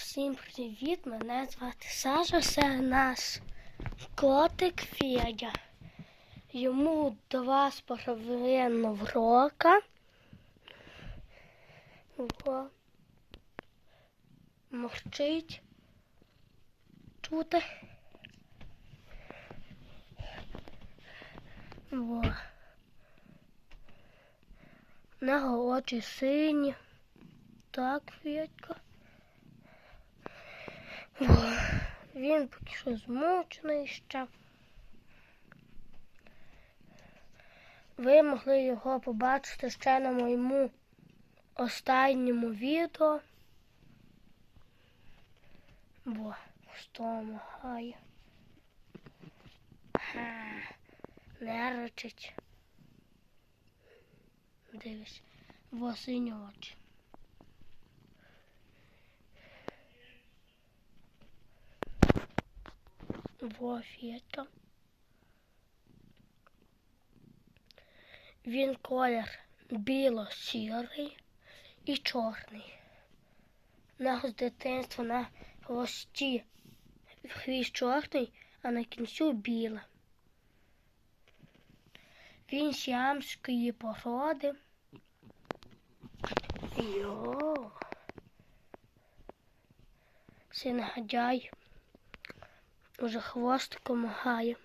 Всім привіт! Мене звати Саша, це наш котик Федя. Йому два з половиною рока. Во. Мовчить. Тут. Во. Нього очі сині. Так, Федька. О, Він поки що змучений ще. Ви могли його побачити ще на моєму останньому відео. Бо стомагає. Нервичить. Дивись, сині очі. Во фіто. Він колір біло-сірий і чорний. На з дитинства на хвості хвіст чорний, а на кінцю біле. Він сіамської породи. Йо. Син гадяй уже хвостиком гає.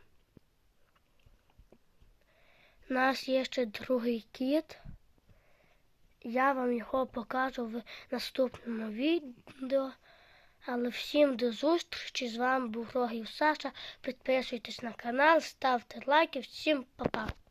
У нас є ще другий кіт. Я вам його покажу в наступному відео. Але всім до зустрічі. З вами був Рогів Саша. Підписуйтесь на канал, ставте лайки. Всім па-па.